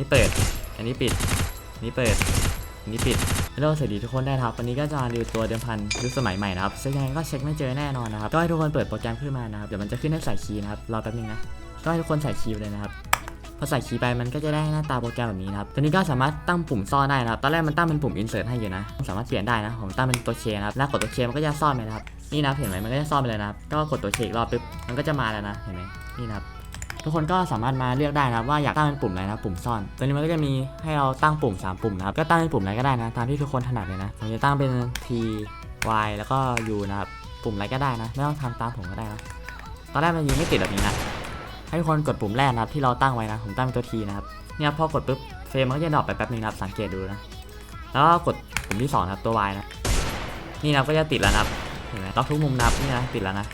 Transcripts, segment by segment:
นี่เปิด อันนี้ปิด นี้เปิดอันนี้ปิดฮัลโหลสวัสดีทุกคนได้ครับ วันนี้ก็จะมาดูตัวเดิมพันยุคสมัยใหม่นะครับซึ่งยังไงก็เช็คไม่เจอแน่นอนนะครับ ก็ให้ทุกคนเปิดโปรแกรมขึ้นมานะครับ เดี๋ยวมันจะขึ้นให้ใส่คีย์นะครับ รอแป๊บนึงนะ ก็ให้ทุกคนใส่คีย์เลยนะครับ พอใส่คีย์ไปมันก็จะได้หน้าตาโปรแกรมแบบนี้นะครับ ตัวนี้ก็สามารถตั้งปุ่มซ่อนได้นะครับ ตอนแรกมันตั้งเป็นปุ่ม insert ให้อยู่นะ สามารถเปลี่ยนได้นะ ผมตั้งเป็นตัวเคนะครับ แล้วกดตัวเคมันก็จะซ่อนไปนะครับ นี่นะเห็นไหมมันก็จะซ่อนไปเลยนะครับ ก็กดตัวเคอีกรอบปุ๊บ มันก็จะมาแล้วนะ เห็นไหมนี่นะครับ ทุกคนก็สามารถมาเลือกได้นะว่าอยากตั้งเป็นปุ่มอะไรนะปุ่มซ่อน ตัวนี้มันก็จะมีให้เราตั้งปุ่ม 3 ปุ่มนะครับก็ตั้งเป็นปุ่มอะไรก็ได้นะ ตามที่ทุกคนถนัดเลยนะผมจะตั้งเป็น T Y แล้วก็ U นะครับปุ่มอะไรก็ได้นะ ไม่ต้องทำตามผมก็ได้นะตอนแรกมันยิงไม่ติดแบบนี้นะให้ทุกคนกดปุ่มแรกนะครับที่เราตั้งไว้นะผมตั้งเป็นตัว T นะครับเนี่ยพอกดปุ๊บเฟรมมันก็จะดรอปไปแป๊บนึงนะครับสังเกตดูนะแล้วก็กดปุ่มที่สองนะครับตัว Y นะนี่นะก็จะติดแล้วนะครับเห็นไหมล็อกทุกมุมนับนี่นะติดแล้วนะ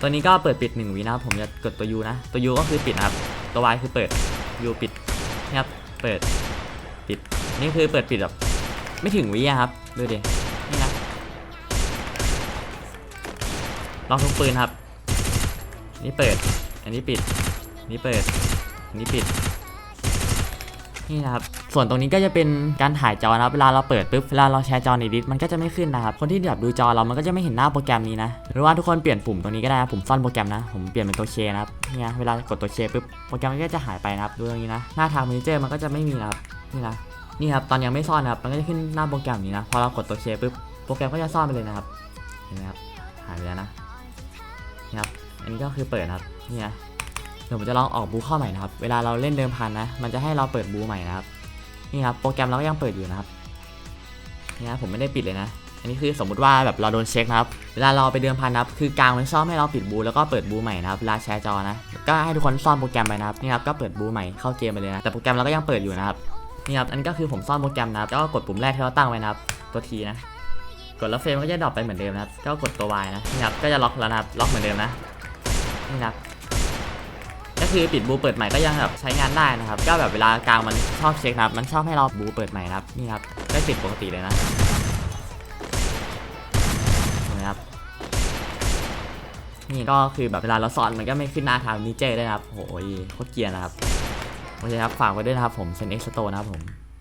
ตัวนี้ก็เปิดปิด1วินะครับผมจะกดตัว U นะ ตัว U ก็คือปิดนะครับ ตัว Y คือเปิด U ปิดนะครับ เปิด ปิด นี่คือเปิดปิดแบบไม่ถึงวิครับ ดูดิ นี่นะ ลองทุกปืนครับ นี่เปิด อันนี้ปิด นี่เปิด อันนี้ปิด นี่นะครับส่วนตรงนี้ก็จะเป็นการถ่ายจอนะครับเวลาเราเปิดปุ๊บเวลาเราแชร์จอในดิสมันก็จะไม่ขึ้นนะครับคนที่แบบดูจอเรามันก็จะไม่เห็นหน้าโปรแกรมนี้นะหรือว่าทุกคนเปลี่ยนปุ่มตรงนี้ก็ได้นะปุ่มซ่อนโปรแกรมนะ ผมเปลี่ยนเป็นตัวเคนะครับเนี่ยเวลากดตัวเคปุ๊บโปรแกรมมันก็จะหายไปนะครับดูตรงนี้นะหน้าทางมอนิเตอร์มันก็จะไม่มีนะครับนี่นะนี่ครับตอนยังไม่ซ่อนนะครับมันก็จะขึ้นหน้าโปรแกรมนี้นะพอเรากดตัวเคปุ๊บโปรแกรมก็จะซ่อนไปเลยนะครับเห็นไหมครับหายไปแล้วนะนี่ครับอันนี้ก็คือเปิดนะครับนี่นะ เดี๋ยวผมจะลองออกบูเข้าใหม่นะครับ เวลาเราเล่นเดิมพันนะ มันจะให้เราเปิดบูใหม่นะครับ นี่ครับ โปรแกรมเราก็ยังเปิดอยู่นะครับ นี่นะผมไม่ได้ปิดเลยนะ อันนี้คือสมมุติว่าแบบเราโดนเช็คนะครับ เวลาเราไปเดิมพันนะครับ คือกลางมันชอบให้เราปิดบูแล้วก็เปิดบูใหม่นะครับเวลาแชร์จอนะ ก็ให้ทุกคนซ่อนโปรแกรมไปนะครับ นี่ครับ ก็เปิดบูใหม่เข้าเกมไปเลยนะ แต่โปรแกรมเราก็ยังเปิดอยู่นะครับ นี่ครับ อันนี้ก็คือผมซ่อนโปรแกรมนะครับ ก็กดปุ่มแรกที่เราตั้งไว้นะครับ ตัว T นะ กดแล้วเฟรมก็จะดรอปไปเหมือนเดิมนะครับ ก็กดตัว Y นะ นี่ครับ ก็จะล็อกแล้วนะครับ ล็อกเหมือนเดิมนะ นี่ครับ ก็คือปิดบูเปิดใหม่ก็ยังแบบใช้งานได้นะครับ ก็แบบเวลากลางมันชอบเช็คนะครับ มันชอบให้เราบูเปิดใหม่นะครับ นี่ครับ ได้ปิดปกติเลยนะนะครับ นี่ก็คือแบบเวลาเราสอนมันก็ไม่ขึ้นหน้าทางนิเจได้นะครับโอ้ยโคตรเกียร์นะครับ โอเคครับ ฝากไว้ด้วยนะครับผมเซนเอ็กซ์โตนะครับผม